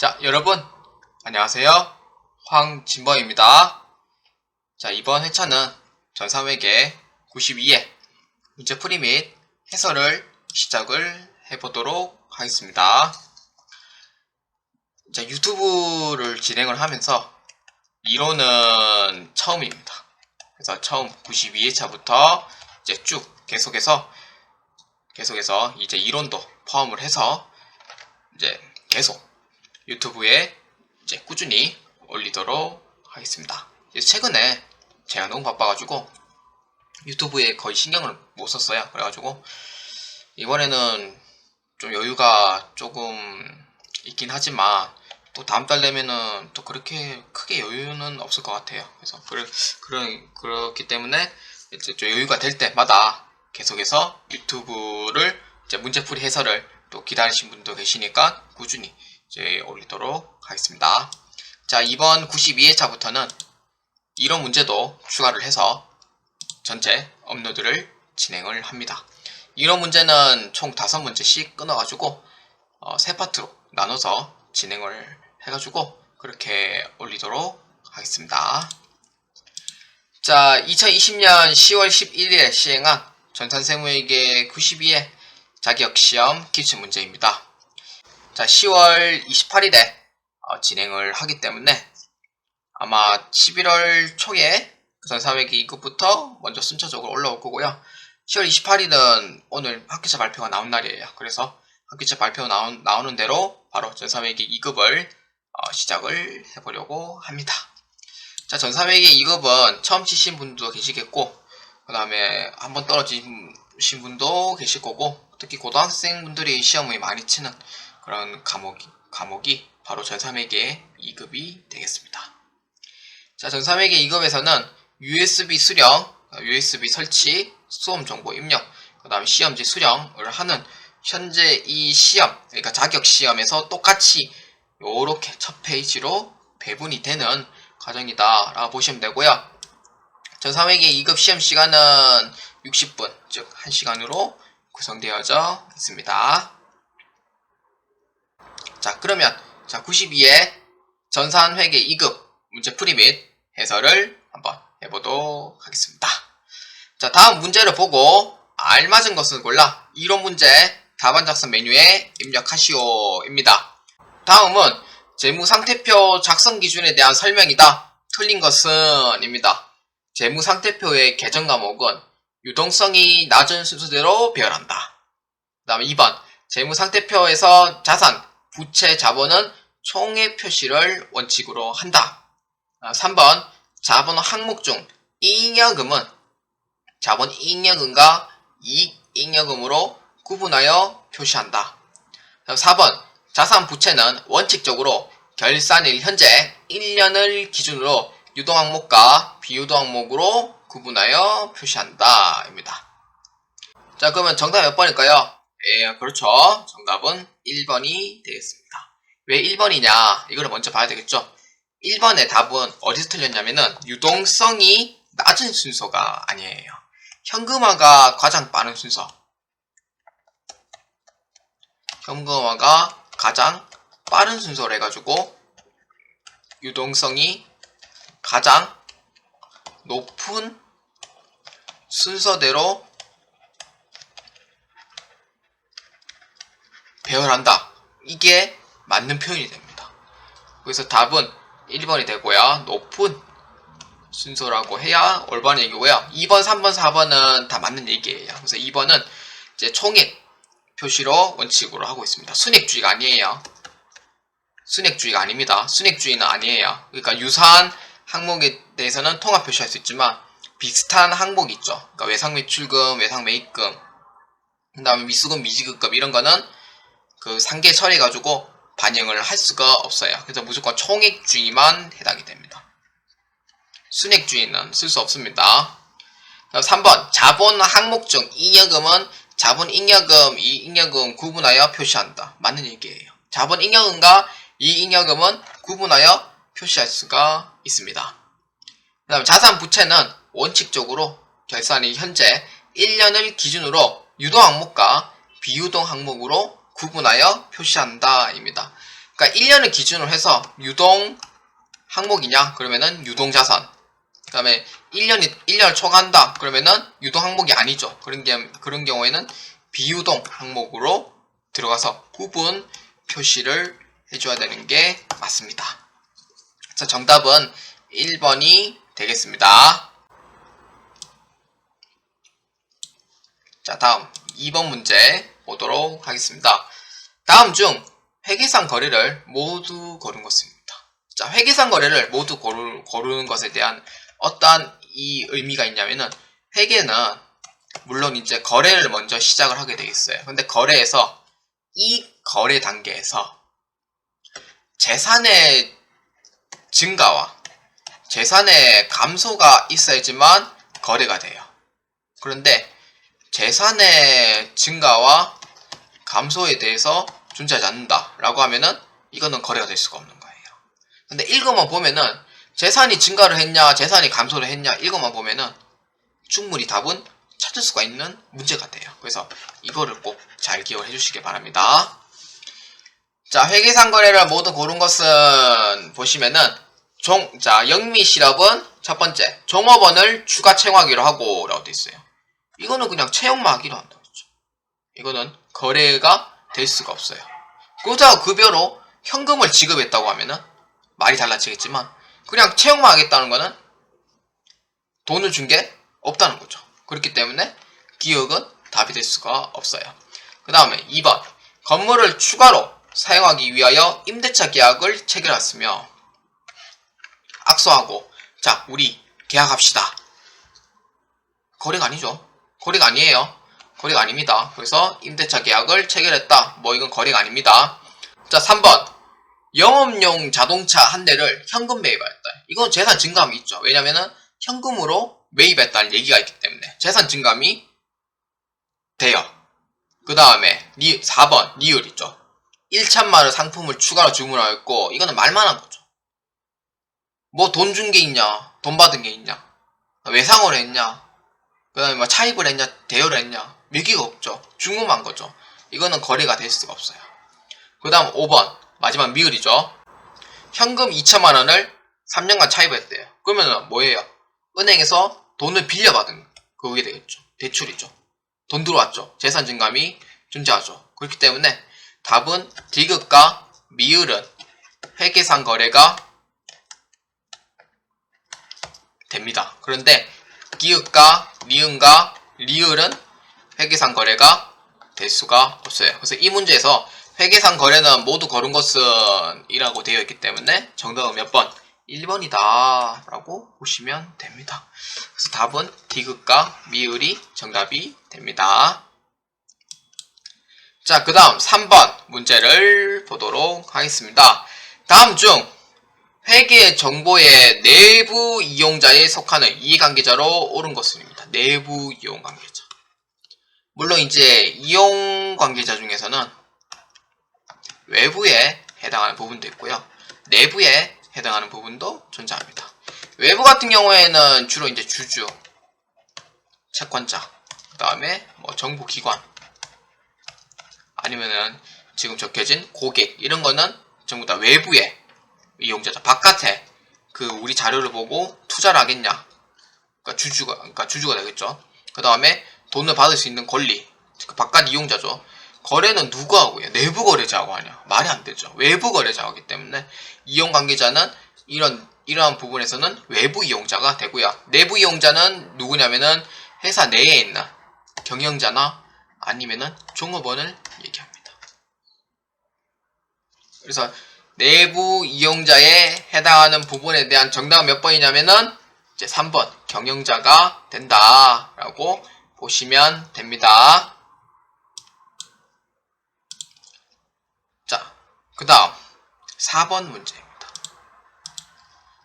자, 여러분, 안녕하세요. 황진범입니다. 자, 이번 회차는 전삼회계 92회 문제 풀이 및 해설을 시작을 해보도록 하겠습니다. 자, 유튜브를 진행을 하면서 이론은 처음입니다. 그래서 처음 92회차부터 이제 쭉 계속해서 계속해서 이제 이론도 포함을 해서 이제 계속 유튜브에 이제 꾸준히 올리도록 하겠습니다. 최근에 제가 너무 바빠가지고 유튜브에 거의 신경을 못 썼어요. 그래가지고 이번에는 좀 여유가 조금 있긴 하지만 또 다음 달 되면은 또 그렇게 크게 여유는 없을 것 같아요. 그래서 그래, 그런 그렇기 때문에 이제 좀 여유가 될 때마다 계속해서 유튜브를 이제 문제풀이 해설을 또 기다리신 분도 계시니까 꾸준히 이제 올리도록 하겠습니다. 자, 이번 92회차부터는 이런 문제도 추가를 해서 전체 업로드를 진행을 합니다. 이런 문제는 총 5문제씩 끊어가지고 어, 세 파트로 나눠서 진행을 해가지고 그렇게 올리도록 하겠습니다. 자, 2020년 10월 11일에 시행한 전산세무회계 92회 자격시험 기출문제입니다. 자, 10월 28일에 어, 진행을 하기 때문에 아마 11월 초에 전사회계 2급부터 먼저 순차적으로 올라올 거고요. 10월 28일은 오늘 학기차 발표가 나온 날이에요. 그래서 학기차 발표 나온, 나오는 대로 바로 전사회계 2급을 어, 시작을 해보려고 합니다. 자, 전사회계 2급은 처음 치신 분도 계시겠고, 그 다음에 한번 떨어지신 분도 계실 거고, 특히 고등학생 분들이 시험을 많이 치는 그런 과목이, 과목이 바로 전사회계 2급이 되겠습니다. 자, 전사회계 2급에서는 USB 수령, USB 설치, 수험 정보 입력, 그 다음에 시험지 수령을 하는 현재 이 시험, 그러니까 자격 시험에서 똑같이 요렇게 첫 페이지로 배분이 되는 과정이다 라고 보시면 되고요. 전사회계 2급 시험 시간은 60분, 즉 1시간으로 구성되어져 있습니다. 자, 그러면 자 92회 전산회계 2급 문제풀이 및 해설을 한번 해보도록 하겠습니다. 자, 다음 문제를 보고 알맞은 것을 골라 이론 문제 답안 작성 메뉴에 입력하시오입니다. 다음은 재무상태표 작성 기준에 대한 설명이다. 틀린 것은 입니다. 재무상태표의 개정 과목은 유동성이 낮은 순서대로 배열한다. 그 다음에 2번 재무상태표에서 자산, 부채, 자본은 총액 표시를 원칙으로 한다. 3번 자본 항목 중 잉여금은 자본 잉여금과 이익 잉여금으로 구분하여 표시한다. 4번 자산 부채는 원칙적으로 결산일 현재 1년을 기준으로 유동 항목과 비유동 항목으로 구분하여 표시한다. 입니다. 자, 그러면 정답 몇 번일까요? 예, 그렇죠. 정답은 1번이 되겠습니다. 왜 1번이냐? 이거를 먼저 봐야 되겠죠? 1번의 답은 어디서 틀렸냐면은 유동성이 낮은 순서가 아니에요. 현금화가 가장 빠른 순서. 현금화가 가장 빠른 순서로 해가지고 유동성이 가장 높은 순서대로 배열한다. 이게 맞는 표현이 됩니다. 그래서 답은 1번이 되고요. 높은 순서라고 해야 올바른 얘기고요. 2번, 3번, 4번은 다 맞는 얘기예요. 그래서 2번은 이제 총액 표시로 원칙으로 하고 있습니다. 순액주의가 아니에요. 순액주의가 아닙니다. 순액주의는 아니에요. 그러니까 유사한 항목에 대해서는 통합 표시할 수 있지만 비슷한 항목이 있죠. 그러니까 외상 매출금, 외상 매입금, 그 다음에 미수금, 미지급금 이런 거는 그 상계 처리해가지고 반영을 할 수가 없어요. 그래서 무조건 총액주의만 해당이 됩니다. 순액주의는 쓸 수 없습니다. 3번 자본 항목 중 잉여금은 자본 잉여금, 이잉여금 구분하여 표시한다. 맞는 얘기예요. 자본 잉여금과 이잉여금은 구분하여 표시할 수가 있습니다. 그 다음 자산 부채는 원칙적으로 결산이 현재 1년을 기준으로 유동 항목과 비유동 항목으로 구분하여 표시한다 입니다. 그러니까 1년을 기준으로 해서 유동 항목이냐? 그러면은 유동 자산. 그 다음에 1년이, 1년을 초과한다. 그러면은 유동 항목이 아니죠. 그런, 게, 그런 경우에는 비유동 항목으로 들어가서 구분 표시를 해줘야 되는 게 맞습니다. 자, 정답은 1번이 되겠습니다. 자, 다음 2번 문제 보도록 하겠습니다. 다음 중 회계상 거래를 모두 거른 것입니다. 자, 회계상 거래를 모두 고르, 고르는 것에 대한 어떠한 이 의미가 있냐면은 회계는 물론 이제 거래를 먼저 시작을 하게 되겠어요. 근데 거래에서 이 거래 단계에서 재산의 증가와 재산의 감소가 있어야지만 거래가 돼요. 그런데 재산의 증가와 감소에 대해서 존재하지 않는다라고 하면은 이거는 거래가 될 수가 없는 거예요. 근데 이것만 보면은 재산이 증가를 했냐, 재산이 감소를 했냐 이것만 보면은 충분히 답은 찾을 수가 있는 문제가 돼요. 그래서 이거를 꼭 잘 기억해 주시기 바랍니다. 자, 회계상 거래를 모두 고른 것은 보시면은 종, 자, 영미 실업은 첫 번째, 종업원을 추가 채용하기로 하고 라고 돼 있어요. 이거는 그냥 채용만 하기로 했죠. 이거는 거래가 될 수가 없어요. 그렇다고 급여로 현금을 지급했다고 하면은 말이 달라지겠지만 그냥 채용만 하겠다는 거는 돈을 준 게 없다는 거죠. 그렇기 때문에 기억은 답이 될 수가 없어요. 그 다음에 2번 건물을 추가로 사용하기 위하여 임대차 계약을 체결했으며 악수하고 자 우리 계약합시다. 거래가 아니죠. 거래가 아니에요. 거래가 아닙니다. 그래서 임대차 계약을 체결했다. 뭐 이건 거래가 아닙니다. 자 3번 영업용 자동차 한 대를 현금 매입하였다. 이건 재산 증감이 있죠. 왜냐면은 현금으로 매입했다는 얘기가 있기 때문에 재산 증감이 돼요. 그 다음에 4번 리을 있죠. 1천만원 상품을 추가로 주문하였고 이거는 말만 한 거죠. 뭐 돈 준 게 있냐? 돈 받은 게 있냐? 외상을 했냐? 그 다음에 뭐 차입을 했냐? 대여를 했냐? 밀기가 없죠. 중금한 거죠. 이거는 거래가 될 수가 없어요. 그 다음 5번 마지막 미을이죠. 현금 2천만 원을 3년간 차입했대요. 그러면 뭐예요? 은행에서 돈을 빌려받은 그게 되겠죠. 대출이죠. 돈 들어왔죠. 재산 증감이 존재하죠. 그렇기 때문에 답은 디귿과 미을은 회계상 거래가 됩니다. 그런데 기읍과 니은과 리을은 회계상 거래가 될 수가 없어요. 그래서 이 문제에서 회계상 거래는 모두 거른 것은 이라고 되어 있기 때문에 정답은 몇 번? 1번이다 라고 보시면 됩니다. 그래서 답은 디귿과 미을이 정답이 됩니다. 자, 그 다음 3번 문제를 보도록 하겠습니다. 다음 중 회계 정보의 내부 이용자에 속하는 이해관계자로 옳은 것입니다. 내부 이용 관계자. 물론 이제 이용 관계자 중에서는 외부에 해당하는 부분도 있고요. 내부에 해당하는 부분도 존재합니다. 외부 같은 경우에는 주로 이제 주주, 채권자, 그 다음에 뭐 정부기관, 아니면은 지금 적혀진 고객 이런 거는 전부 다 외부의 이용자죠. 바깥에 그 우리 자료를 보고 투자를 하겠냐? 그러니까 주주가 그러니까 주주가 되겠죠. 그 다음에 돈을 받을 수 있는 권리, 그 바깥 이용자죠. 거래는 누가 하고요? 내부 거래자하고 하냐? 말이 안 되죠. 외부 거래자하기 때문에 이용 관계자는 이런 이러한 부분에서는 외부 이용자가 되고요. 내부 이용자는 누구냐면은 회사 내에 있는 경영자나 아니면은 종업원을 얘기합니다. 그래서 내부 이용자에 해당하는 부분에 대한 정답은 몇 번이냐면은 이제 3번 경영자가 된다라고 보시면 됩니다. 자, 그 다음 4번 문제입니다.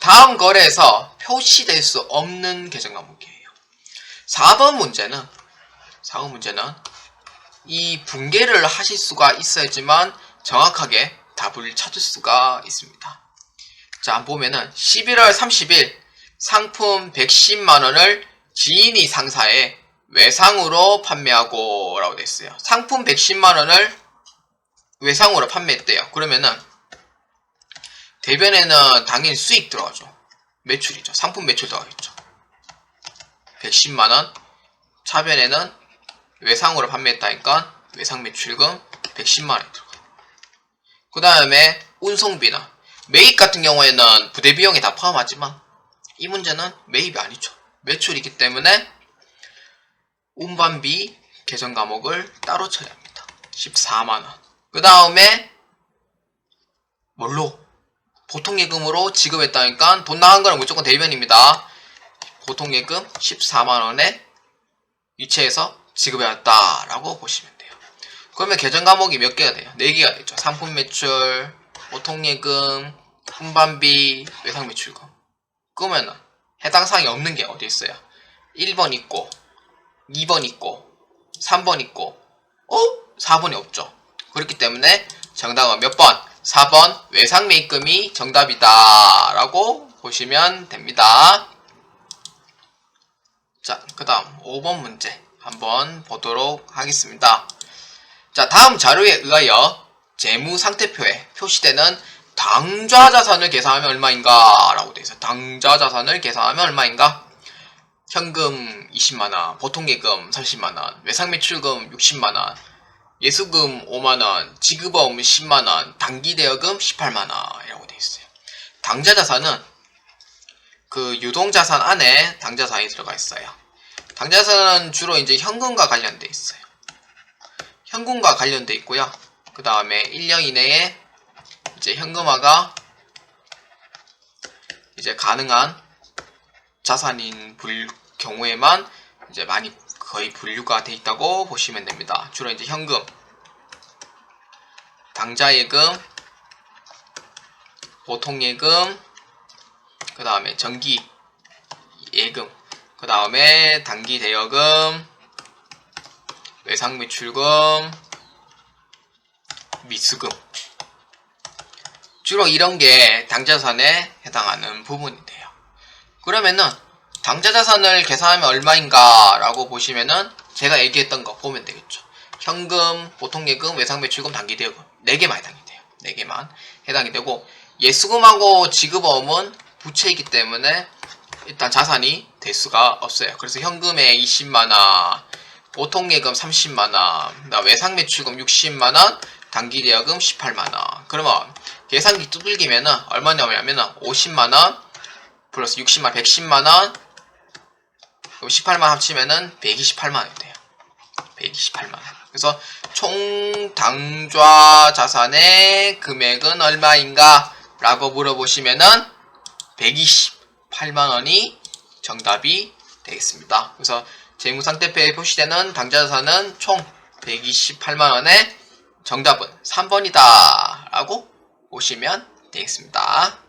다음 거래에서 표시될 수 없는 계정 과목이에요. 4번 문제는 4번 문제는 이 붕괴를 하실 수가 있어야지만 정확하게 답을 찾을 수가 있습니다. 자, 보면은 11월 30일 상품 110만원을 지인이 상사에 외상으로 판매하고 라고 되어 있어요. 상품 110만원을 외상으로 판매했대요. 그러면은 대변에는 당연히 수익 들어가죠. 매출이죠. 상품 매출 들어가겠죠. 110만원. 차변에는 외상으로 판매했다니까 외상 매출금 110만원이 들어가요. 그 다음에 운송비는 매입 같은 경우에는 부대 비용이 다 포함하지만 이 문제는 매입이 아니죠. 매출이기 때문에 운반비 계정 과목을 따로 처리합니다. 14만원. 그 다음에 뭘로? 보통 예금으로 지급했다니까 돈 나간 거는 무조건 대변입니다. 보통 예금 14만원에 이체해서 지급해왔다 라고 보시면 돼요. 그러면 계정 과목이 몇 개가 돼요? 4개가 되죠. 상품 매출, 보통 예금, 운반비, 외상 매출금. 그러면은 해당 사항이 없는 게 어디 있어요? 1번 있고 2번 있고 3번 있고 어? 4번이 없죠. 그렇기 때문에 정답은 몇 번? 4번 외상 매입금이 정답이다 라고 보시면 됩니다. 자, 그 다음 5번 문제 한번 보도록 하겠습니다. 자, 다음 자료에 의하여 재무 상태표에 표시되는 당좌 자산을 계산하면 얼마인가? 라고 되어 있어요. 당좌 자산을 계산하면 얼마인가? 현금 20만원, 보통예금 30만원, 외상매출금 60만원, 예수금 5만원, 지급어음 10만원, 단기대여금 18만원 이라고 되어 있어요. 당좌 자산은 그 유동자산 안에 당자산이 들어가 있어요. 당자산은 주로 이제 현금과 관련돼 있어요. 현금과 관련돼 있고요. 그 다음에 1년 이내에 이제 현금화가 이제 가능한 자산인 불 경우에만 이제 많이 거의 분류가 돼 있다고 보시면 됩니다. 주로 이제 현금, 당자예금, 보통예금, 그 다음에 정기 예금, 그 다음에 단기 대여금, 외상매출금, 미수금. 주로 이런 게 당자산에 해당하는 돼요. 그러면은 당자자산을 계산하면 얼마인가 라고 보시면은 제가 얘기했던 거 보면 되겠죠. 현금, 보통예금, 외상매출금, 단기대여금 4개만 해당이 돼요. 4개만 해당이 되고 예수금하고 지급어음은 부채이기 때문에 일단 자산이 될 수가 없어요. 그래서 현금에 20만원, 보통예금 30만원, 외상매출금 60만원, 단기대여금 18만원. 그러면 계산기 두들기면은 얼마냐면은 50만원 플러스 60만 110만원 18만 합치면은 128만원이 돼요. 128만원. 그래서 총 당좌 자산의 금액은 얼마인가? 라고 물어보시면은 128만원이 정답이 되겠습니다. 그래서 재무상태표에 표시되는 당좌 자산은 총 128만원의 정답은 3번이다. 라고 보시면 되겠습니다.